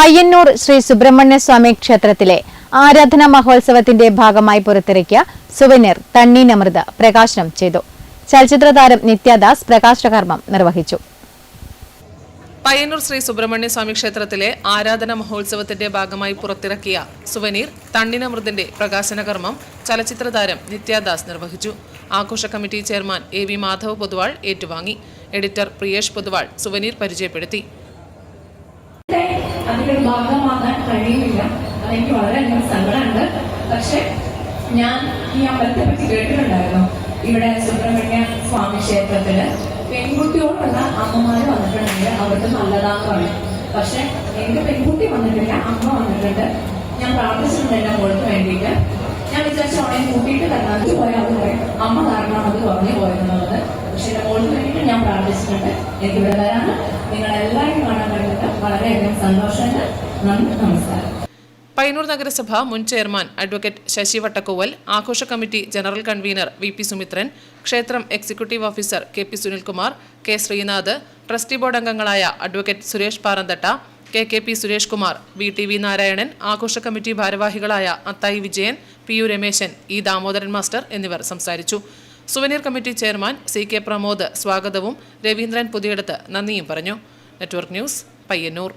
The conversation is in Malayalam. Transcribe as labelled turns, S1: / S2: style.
S1: പയ്യന്നൂർ ശ്രീ സുബ്രഹ്മണ്യ സ്വാമി ക്ഷേത്രത്തിലെ ആരാധനാ മഹോത്സവത്തിന്റെ ഭാഗമായി പുറത്തിറക്കിയ സുവനീർ തണ്ണീനമൃത പ്രകാശനം ചെയ്തു. ചലച്ചിത്ര താരം നിത്യദാസ് പ്രകാശകർമ്മം നിർവഹിച്ചു.
S2: പയ്യന്നൂർ ശ്രീ സുബ്രഹ്മണ്യ സ്വാമി ക്ഷേത്രത്തിലെ ആരാധന മഹോത്സവത്തിന്റെ ഭാഗമായി പുറത്തിറക്കിയ സുവനീർ തണ്ണിനമൃതിന്റെ പ്രകാശന കർമ്മം ചലച്ചിത്ര താരം നിത്യദാസ് നിർവഹിച്ചു. ആഘോഷ committee chairman A V Madhav Poduval ഏറ്റുവാങ്ങി. എഡിറ്റർ പ്രിയേഷ് പൊതുവാൾ സുവനീർ പരിചയപ്പെടുത്തി.
S3: അതിന്റെ ഒരു ഭാഗമാകാൻ കഴിയുന്നില്ല. അതെനിക്ക് വളരെയധികം സങ്കടമുണ്ട്. പക്ഷെ ഞാൻ ഈ അമ്പലത്തെ പറ്റി കേട്ടിട്ടുണ്ടായിരുന്നു. ഇവിടെ സുബ്രഹ്മണ്യ സ്വാമി ക്ഷേത്രത്തിൽ പെൺകുട്ടിയോടുള്ള അമ്മമാര് വന്നിട്ടുണ്ടെങ്കിൽ അവർക്ക് നല്ലതാന്ന് പറയും. പക്ഷെ എനിക്ക് പെൺകുട്ടി വന്നിട്ടില്ല അമ്മ വന്നിട്ടുണ്ട്. ഞാൻ പ്രാർത്ഥിച്ചിട്ടുണ്ട് എന്റെ മോൾക്ക് വേണ്ടിയിട്ട്. ഞാൻ വിചാരിച്ച അവളെ കൂട്ടിയിട്ട് തരണം പോയാൽ അത് പറയും അമ്മ കാരണമാണ് അത് കുറഞ്ഞു പോയെന്നുള്ളത് പക്ഷെ വേണ്ടിയിട്ട് ഞാൻ പ്രാർത്ഥിച്ചിട്ടുണ്ട്. എനിക്ക് ഇവിടെ വരാനും നിങ്ങളെല്ലാവരും കാണാൻ കഴിഞ്ഞിട്ട് വളരെയധികം സന്തോഷമുണ്ട്. നന്ദി നമസ്കാരം.
S2: പയ്യന്നൂർ നഗരസഭ മുൻ ചെയർമാൻ അഡ്വക്കേറ്റ് ശശി വട്ടക്കോവൽ ആഘോഷ committee general convener V P Sumithran ക്ഷേത്രം executive officer K P Sunilkumar K Sreenath trustee board അംഗങ്ങളായ advocate Suresh Paranthatta K K P Suresh Kumar V T V Narayanan ആഘോഷ കമ്മിറ്റി ഭാരവാഹികളായ Athayi Vijayan P U Rameshan E Damodaran master എന്നിവർ സംസാരിച്ചു. Souvenir committee chairman C K Pramod സ്വാഗതവും രവീന്ദ്രൻ പുതിയടത്ത് നന്ദിയും പറഞ്ഞു. Network news Payyannur.